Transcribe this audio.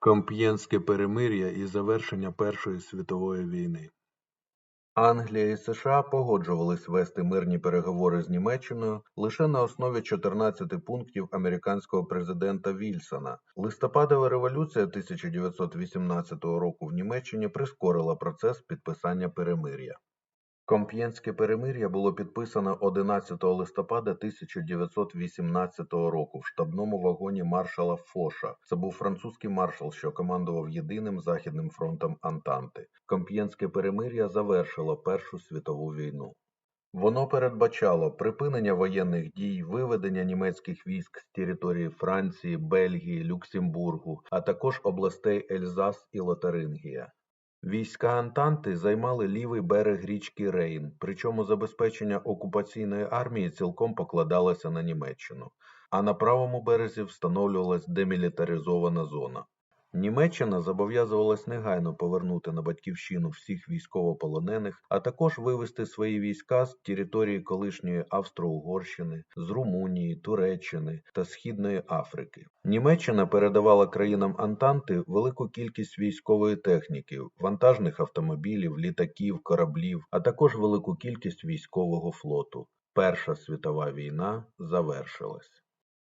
Комп'єнське перемир'я і завершення Першої світової війни Англія і США погоджувались вести мирні переговори з Німеччиною лише на основі 14 пунктів американського президента Вільсона. Листопадова революція 1918 року в Німеччині прискорила процес підписання перемир'я. Комп'єнське перемир'я було підписано 11 листопада 1918 року в штабному вагоні маршала Фоша. Це був французький маршал, що командував єдиним західним фронтом Антанти. Комп'єнське перемир'я завершило Першу світову війну. Воно передбачало припинення воєнних дій, виведення німецьких військ з території Франції, Бельгії, Люксембургу, а також областей Ельзас і Лотарингія. Війська Антанти займали лівий берег річки Рейн, причому забезпечення окупаційної армії цілком покладалося на Німеччину, а на правому березі встановлювалась демілітаризована зона. Німеччина зобов'язувалась негайно повернути на батьківщину всіх військовополонених, а також вивести свої війська з території колишньої Австро-Угорщини, з Румунії, Туреччини та Східної Африки. Німеччина передавала країнам Антанти велику кількість військової техніки, вантажних автомобілів, літаків, кораблів, а також велику кількість військового флоту. Перша світова війна завершилась.